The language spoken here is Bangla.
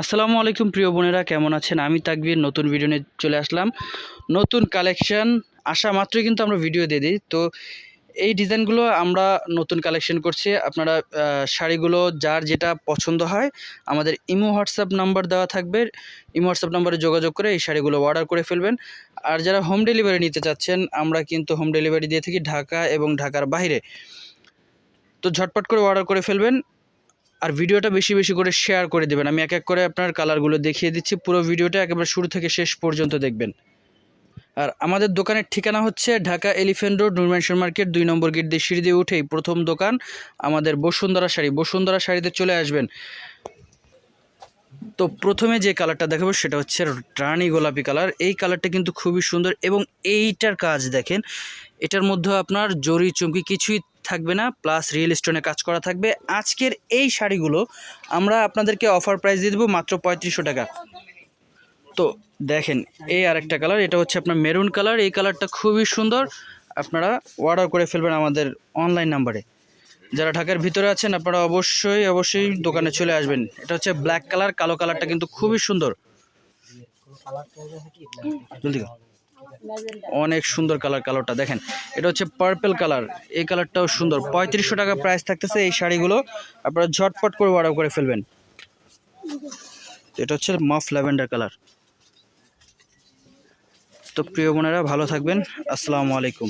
আসসালামু আলাইকুম প্রিয় বোনেরা, কেমন আছেন? আমি তাকবির, নতুন ভিডিও নিয়ে চলে আসলাম। নতুন কালেকশন আসা মাত্রই কিন্তু আমরা ভিডিও দিয়ে দিই। তো এই ডিজাইনগুলো আমরা নতুন কালেকশন করছি। আপনারা শাড়িগুলো যার যেটা পছন্দ হয়, আমাদের ইমো হোয়াটসঅ্যাপ নাম্বার দেওয়া থাকবে। ইমো হোয়াটসঅ্যাপ নাম্বারে যোগাযোগ করে এই শাড়িগুলো অর্ডার করে ফেলবেন। আর যারা হোম ডেলিভারি নিতে চাচ্ছেন, আমরা কিন্তু হোম ডেলিভারি দিয়ে থাকি ঢাকা এবং ঢাকার বাইরে। তো ঝটপট করে অর্ডার করে ফেলবেন। আর ভিডিওটা বেশি বেশি করে শেয়ার করে দেবেন। আমি এক এক করে আপনার কালারগুলো দেখিয়ে দিচ্ছি। পুরো ভিডিওটা একেবারে শুরু থেকে শেষ পর্যন্ত দেখবেন। আর আমাদের দোকানের ঠিকানা হচ্ছে Dhaka elephant road Noor Mansion market, দুই নম্বর গেট দিয়ে সিঁড়ি দিয়ে উঠেই প্রথম দোকান আমাদের বসুন্ধরা শাড়ি। বসুন্ধরা শাড়িতে চলে আসবেন। তো প্রথমে যে কালারটা দেখাবো সেটা হচ্ছে রানি গোলাপি কালার এই কালারটা কিন্তু খুবই সুন্দর এবং এইটার কাজ দেখেন, এটার মধ্যে আপনার জরি চুমকি কিছুই থাকবে না প্লাস রিয়েল স্টোনে কাজ করা থাকবে। আজকের এই শাড়িগুলো আমরা আপনাদেরকে অফার প্রাইস দিয়ে দেবো মাত্র পঁয়ত্রিশশো টাকা। তো দেখেন, এই আরেকটা কালার এটা হচ্ছে আপনার মেরুন কালার এই কালারটা খুবই সুন্দর, আপনারা অর্ডার করে ফেলবেন আমাদের অনলাইন নাম্বারে যারা ঢাকার ভিতরে আছেন, আপনারা অবশ্যই অবশ্যই দোকানে চলে আসবেন। এটা হচ্ছে ব্ল্যাক কালার কালো কালারটা কিন্তু খুবই সুন্দর। অনেক সুন্দর কালার কালোটা দেখেন, এটা হচ্ছে পার্পেল কালার এই কালারটাও সুন্দর। পঁয়ত্রিশশো টাকা প্রাইস থাকতেছে এই শাড়িগুলো। আপনারা ঝটপট করে অর্ডার করে ফেলবেন। এটা হচ্ছে মাফ ল্যাভেন্ডার কালার তো প্রিয় বোনেরা, ভালো থাকবেন। আসসালামু আলাইকুম।